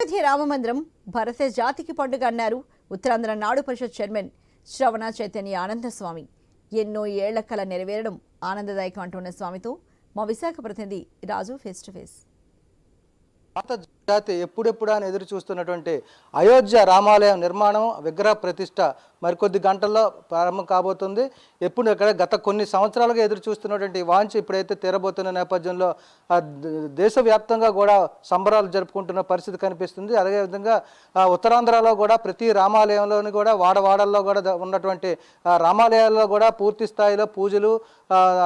అయోధ్య రామమందిరం భరత జాతికి పండుగ అన్నారు ఉత్తరాంధ్ర నాడు పరిషత్ చైర్మన్ శ్రవణ చైతన్య ఆనందస్వామి. ఎన్నో ఏళ్ళ కల నెరవేరడం ఆనందదాయకం అంటున్న స్వామితో మా విశాఖ ప్రతినిధి రాజు ఫేస్ టు ఫేస్ జాతి ఎప్పుడెప్పుడు అని ఎదురు చూస్తున్నటువంటి అయోధ్య రామాలయం నిర్మాణం విగ్రహ ప్రతిష్ట మరికొద్ది గంటల్లో ప్రారంభం కాబోతుంది. ఎప్పుడు ఇక్కడ గత కొన్ని సంవత్సరాలుగా ఎదురు చూస్తున్నటువంటి ఈ వాంఛ ఇప్పుడైతే తీరబోతున్న నేపథ్యంలో దేశవ్యాప్తంగా కూడా సంబరాలు జరుపుకుంటున్న పరిస్థితి కనిపిస్తుంది. అదేవిధంగా ఉత్తరాంధ్రలో కూడా ప్రతి రామాలయంలోని కూడా వాడవాడల్లో కూడా ఉన్నటువంటి రామాలయాల్లో కూడా పూర్తి స్థాయిలో పూజలు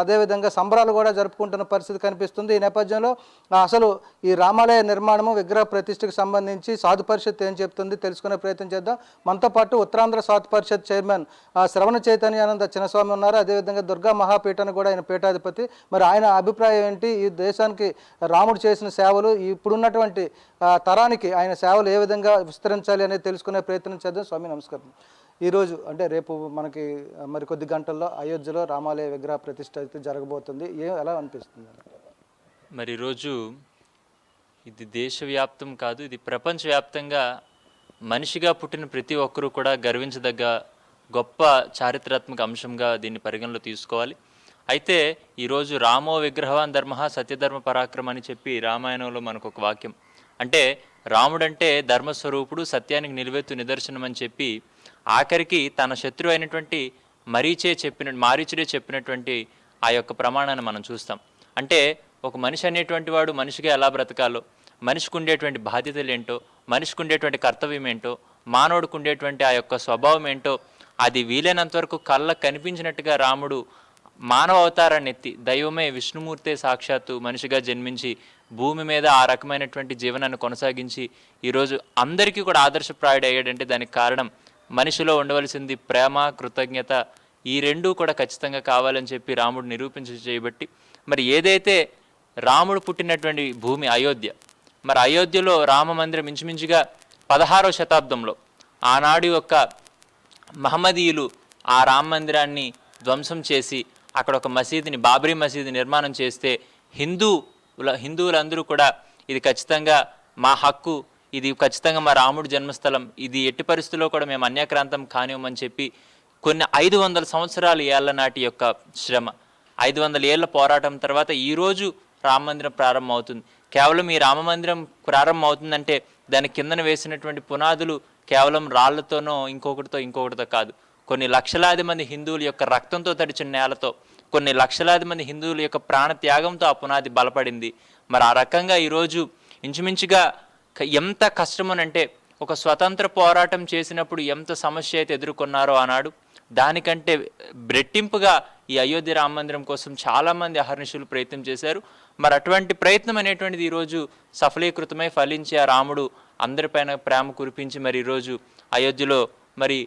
అదేవిధంగా సంబరాలు కూడా జరుపుకుంటున్న పరిస్థితి కనిపిస్తుంది. ఈ నేపథ్యంలో అసలు ఈ రామాలయ నిర్మాణము విగ్రహ విగ్రహ ప్రతిష్టకు సంబంధించి సాధు పరిషత్ ఏం చెప్తుంది తెలుసుకునే ప్రయత్నం చేద్దాం. మనతో పాటు ఉత్తరాంధ్ర సాధు పరిషత్ చైర్మన్ శ్రవణ చైతన్యానంద చిన్నస్వామి ఉన్నారు. అదేవిధంగా దుర్గా మహాపీఠాన్ని కూడా ఆయన పీఠాధిపతి. మరి ఆయన అభిప్రాయం ఏంటి? ఈ దేశానికి రాముడు చేసిన సేవలు ఇప్పుడున్నటువంటి తరానికి ఆయన సేవలు ఏ విధంగా విస్తరించాలి అనేది తెలుసుకునే ప్రయత్నం చేద్దాం. స్వామి నమస్కారం. ఈరోజు అంటే రేపు మనకి మరి కొద్ది గంటల్లో అయోధ్యలో రామాలయ విగ్రహ ప్రతిష్ట అయితే జరగబోతుంది. ఏ ఎలా అనిపిస్తుంది? మరి ఈరోజు ఇది దేశవ్యాప్తం కాదు ఇది ప్రపంచవ్యాప్తంగా మనిషిగా పుట్టిన ప్రతి ఒక్కరూ కూడా గర్వించదగ్గ గొప్ప చారిత్రాత్మక అంశంగా దీన్ని పరిగణలో తీసుకోవాలి. అయితే ఈరోజు రామో విగ్రహవాన్ ధర్మ సత్యధర్మ పరాక్రమ అని చెప్పి రామాయణంలో మనకు ఒక వాక్యం. అంటే రాముడంటే ధర్మస్వరూపుడు సత్యానికి నిలువెత్తు నిదర్శనం అని చెప్పి ఆఖరికి తన శత్రువు అయినటువంటి మరీచే చెప్పిన మారీచుడే చెప్పినటువంటి ఆ యొక్క ప్రమాణాన్ని మనం చూస్తాం. అంటే ఒక మనిషి అనేటువంటి వాడు మనిషిగా ఎలా బ్రతకాలో మనిషికి ఉండేటువంటి బాధ్యతలు ఏంటో మనిషికి ఉండేటువంటి కర్తవ్యం ఏంటో మానవుడికి ఉండేటువంటి ఆ యొక్క స్వభావం ఏంటో అది వీలైనంత వరకు కళ్ళకు కనిపించినట్టుగా రాముడు మానవ అవతారాన్ని ఎత్తి దైవమే విష్ణుమూర్తే సాక్షాత్తు మనిషిగా జన్మించి భూమి మీద ఆ రకమైనటువంటి జీవనాన్ని కొనసాగించి ఈరోజు అందరికీ కూడా ఆదర్శప్రాయుడు అయ్యాడంటే దానికి కారణం మనిషిలో ఉండవలసింది ప్రేమ కృతజ్ఞత ఈ రెండూ కూడా ఖచ్చితంగా కావాలని చెప్పి రాముడు నిరూపించి చేయబట్టి మరి ఏదైతే రాముడు పుట్టినటువంటి భూమి అయోధ్య. మరి అయోధ్యలో రామ మందిరం ఇంచుమించుగా పదహారో శతాబ్దంలో ఆనాడు యొక్క మహమ్మదీయులు ఆ రామ మందిరాన్ని ధ్వంసం చేసి అక్కడ ఒక మసీదుని బాబ్రీ మసీదు నిర్మాణం చేస్తే హిందూ హిందువులందరూ కూడా ఇది ఖచ్చితంగా మా హక్కు ఇది ఖచ్చితంగా మా రాముడు జన్మస్థలం ఇది ఎట్టి పరిస్థితుల్లో కూడా మేము అన్యాక్రాంతం కానివ్వమని చెప్పి కొన్ని ఐదు వందల సంవత్సరాల ఏళ్ళ నాటి యొక్క శ్రమ. ఐదు వందల ఏళ్ళ పోరాటం తర్వాత ఈరోజు రామ మందిరం ప్రారంభం అవుతుంది కేవలం ఈ రామ మందిరం ప్రారంభం అవుతుందంటే దాని కిందన వేసినటువంటి పునాదులు కేవలం రాళ్ళతోనో ఇంకొకటితో ఇంకొకటితో కాదు. కొన్ని లక్షలాది మంది హిందువుల యొక్క రక్తంతో తడిచిన నేలతో కొన్ని లక్షలాది మంది హిందువుల యొక్క ప్రాణ త్యాగంతో ఆ పునాది బలపడింది. మరి ఆ రకంగా ఈరోజు ఇంచుమించుగా ఎంత కష్టమనంటే ఒక స్వతంత్ర పోరాటం చేసినప్పుడు ఎంత సమస్య అయితే ఎదుర్కొన్నారో ఆనాడు దానికంటే బ్రెట్టింపుగా ఈ అయోధ్య రామ మందిరం కోసం చాలామంది అహర్నిశులు ప్రయత్నం చేశారు. మరి అటువంటి ప్రయత్నం అనేటువంటిది ఈరోజు సఫలీకృతమై ఫలించి ఆ రాముడు అందరిపైన ప్రేమ కురిపించి మరి ఈరోజు అయోధ్యలో మరి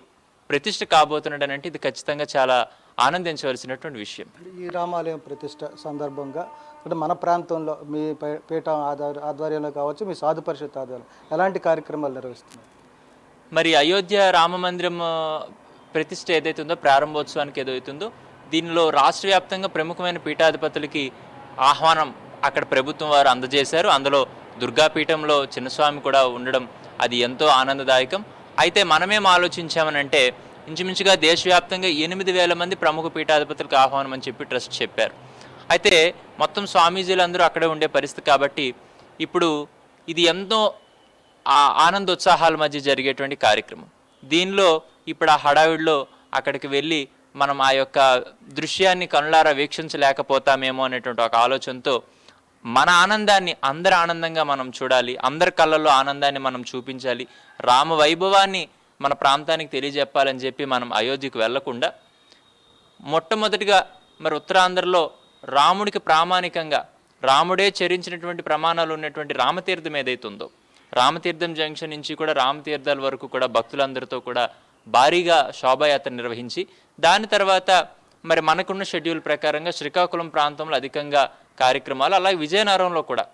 ప్రతిష్ఠ కాబోతున్నాడు అంటే ఇది ఖచ్చితంగా చాలా ఆనందించవలసినటువంటి విషయం. ఈ రామాలయం ప్రతిష్ట సందర్భంగా అంటే మన ప్రాంతంలో మీ పే- పీఠ ఆధార ఆధ్వర్యంలో కావచ్చు మీ సాధు పరిషత్ ఆధ్వర్యంలో ఎలాంటి కార్యక్రమాలు నిర్వహిస్తున్నారు? మరి అయోధ్య రామ మందిరం ఆ, ప్రతిష్ఠ ఏదైతే ఉందో ప్రారంభోత్సవానికి ఏదైతుందో దీనిలో రాష్ట్ర వ్యాప్తంగా ప్రముఖమైన పీఠాధిపతులకి ఆహ్వానం అక్కడ ప్రభుత్వం వారు అందజేశారు. అందులో దుర్గాపీఠంలో చిన్నస్వామి కూడా ఉండడం అది ఎంతో ఆనందదాయకం. అయితే మనమేం ఆలోచించామనంటే ఇంచుమించుగా దేశవ్యాప్తంగా ఎనిమిది వేల మంది ప్రముఖ పీఠాధిపతులకు ఆహ్వానం అని చెప్పి ట్రస్ట్ చెప్పారు. అయితే మొత్తం స్వామీజీలు అందరూ అక్కడే ఉండే పరిస్థితి కాబట్టి ఇప్పుడు ఇది ఎంతో ఆనందోత్సాహాల మధ్య జరిగేటువంటి కార్యక్రమం. దీనిలో ఇప్పుడు ఆ హడావిడిలో అక్కడికి వెళ్ళి మనం ఆ యొక్క దృశ్యాన్ని కనులారా వీక్షించలేకపోతామేమో అనేటువంటి ఒక ఆలోచనతో మన ఆనందాన్ని అందరి ఆనందంగా మనం చూడాలి అందరి కళ్ళల్లో ఆనందాన్ని మనం చూపించాలి. రామ వైభవాన్ని మన ప్రాంతానికి తెలియజెప్పాలని చెప్పి మనం అయోధ్యకు వెళ్ళకుండా మొట్టమొదటిగా మరి ఉత్తరాంధ్రలో రాముడికి ప్రామాణికంగా రాముడే చరించినటువంటి ప్రమాణాలు ఉన్నటువంటి రామతీర్థం ఏదైతే ఉందో రామతీర్థం జంక్షన్ నుంచి కూడా రామతీర్థాల వరకు కూడా భక్తులందరితో కూడా భారీగా శోభాయాత్ర నిర్వహించి దాని తర్వాత మరి మనకున్న షెడ్యూల్ ప్రకారంగా శ్రీకాకుళం ప్రాంతంలో అధికంగా కార్యక్రమాలు అలాగే విజయనగరంలో కూడా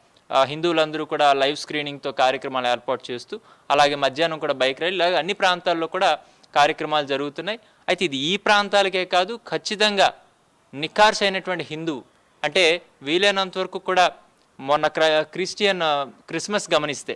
హిందువులందరూ కూడా లైవ్ స్క్రీనింగ్తో కార్యక్రమాలు ఏర్పాటు చేస్తూ అలాగే మధ్యాహ్నం కూడా బైక్ రైడ్ ఇలాగ అన్ని ప్రాంతాల్లో కూడా కార్యక్రమాలు జరుగుతున్నాయి. అయితే ఇది ఈ ప్రాంతాలకే కాదు ఖచ్చితంగా నిఖార్స్ అయినటువంటి హిందూ అంటే వీలైనంత వరకు కూడా మొన్న క్రిస్టియన్ క్రిస్మస్ గమనిస్తే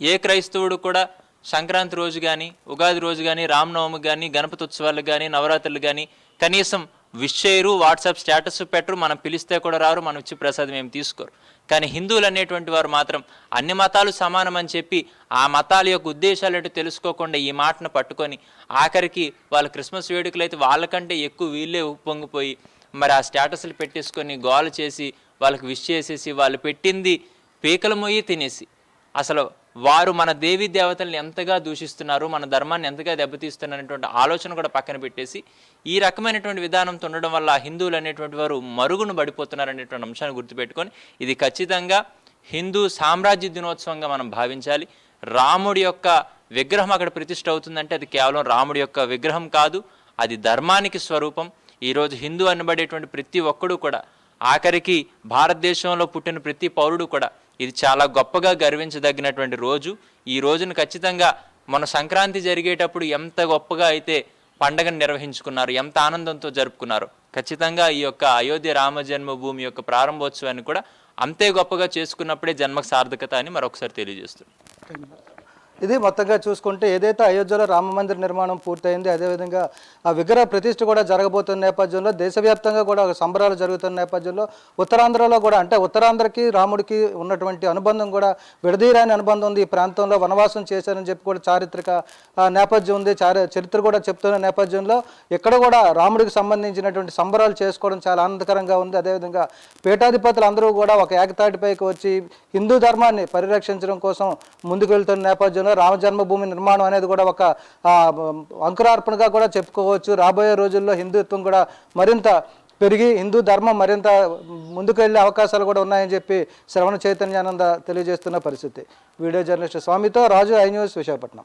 ఏ క్రైస్తవుడు కూడా సంక్రాంతి రోజు కానీ ఉగాది రోజు కానీ రామనవమి కానీ గణపతి ఉత్సవాలకు కానీ నవరాత్రులు కానీ కనీసం విష్ చేయరు వాట్సాప్ స్టేటస్ పెట్టరు మనం పిలిస్తే కూడా రారు మనం ఇచ్చి ప్రసాదం ఏమి తీసుకోరు. కానీ హిందువులు అనేటువంటి వారు మాత్రం అన్ని మతాలు సమానం అని చెప్పి ఆ మతాల యొక్క ఉద్దేశాలు ఏంటో తెలుసుకోకుండా ఈ మాటను పట్టుకొని ఆఖరికి వాళ్ళ క్రిస్మస్ వేడుకలు అయితే వాళ్ళకంటే ఎక్కువ వీళ్ళే ఉప్పొంగిపోయి మరి ఆ స్టేటస్లు పెట్టేసుకొని గోల చేసి వాళ్ళకి విష్ చేసేసి వాళ్ళు పెట్టింది పీకల మొయ్యి తినేసి. అసలు వారు మన దేవి దేవతల్ని ఎంతగా దూషిస్తున్నారు మన ధర్మాన్ని ఎంతగా దెబ్బతీస్తున్నారనేటువంటి ఆలోచన కూడా పక్కన పెట్టేసి ఈ రకమైనటువంటి విధానంతో ఉండడం వల్ల హిందువులు అనేటువంటి వారు మరుగును పడిపోతున్నారు అనేటువంటి అంశాన్ని గుర్తుపెట్టుకొని ఇది ఖచ్చితంగా హిందూ సామ్రాజ్య దినోత్సవంగా మనం భావించాలి. రాముడి యొక్క విగ్రహం అక్కడ ప్రతిష్ట అవుతుందంటే అది కేవలం రాముడి యొక్క విగ్రహం కాదు అది ధర్మానికి స్వరూపం. ఈరోజు హిందూ అనబడేటువంటి ప్రతి ఒక్కడూ కూడా ఆఖరికి భారతదేశంలో పుట్టిన ప్రతి పౌరుడు కూడా ఇది చాలా గొప్పగా గర్వించదగినటువంటి రోజు. ఈ రోజును ఖచ్చితంగా మన సంక్రాంతి జరిగేటప్పుడు ఎంత గొప్పగా అయితే పండగను నిర్వహించుకున్నారు ఎంత ఆనందంతో జరుపుకున్నారు ఖచ్చితంగా ఈ యొక్క అయోధ్య రామ జన్మభూమి యొక్క ప్రారంభోత్సవాన్ని కూడా అంతే గొప్పగా చేసుకున్నప్పుడే జన్మకు సార్థకత అని మరొకసారి తెలియజేస్తుంది ఇది మొత్తంగా చూసుకుంటే ఏదైతే అయోధ్యలో రామ మందిర నిర్మాణం పూర్తయింది అదేవిధంగా ఆ విగ్రహ ప్రతిష్ఠ కూడా జరగబోతున్న నేపథ్యంలో దేశవ్యాప్తంగా కూడా ఒక సంబరాలు జరుగుతున్న నేపథ్యంలో ఉత్తరాంధ్రలో కూడా అంటే ఉత్తరాంధ్రకి రాముడికి ఉన్నటువంటి అనుబంధం కూడా విడదీరాని అనుబంధం ఉంది. ఈ ప్రాంతంలో వనవాసం చేశారని చెప్పి కూడా చారిత్రక ఆ, నేపథ్యం ఉంది. చారి చరిత్ర కూడా చెప్తున్న నేపథ్యంలో ఇక్కడ కూడా రాముడికి సంబంధించినటువంటి సంబరాలు చేసుకోవడం చాలా ఆనందకరంగా ఉంది. అదేవిధంగా పీఠాధిపతులు అందరూ కూడా ఒక ఏకతాటిపైకి వచ్చి హిందూ ధర్మాన్ని పరిరక్షించడం కోసం ముందుకు వెళ్తున్న నేపథ్యంలో రామ జన్మభూమి నిర్మాణం అనేది కూడా ఒక అంకురార్పణగా కూడా చెప్పుకోవచ్చు. రాబోయే రోజుల్లో హిందుత్వం కూడా మరింత పెరిగి హిందూ ధర్మం మరింత ముందుకు వెళ్ళే అవకాశాలు కూడా ఉన్నాయని చెప్పి శ్రవణ చైతన్యానంద తెలియజేస్తున్న పరిస్థితి. వీడియో జర్నలిస్ట్ స్వామితో రాజు ఐ న్యూస్ విశాఖపట్నం.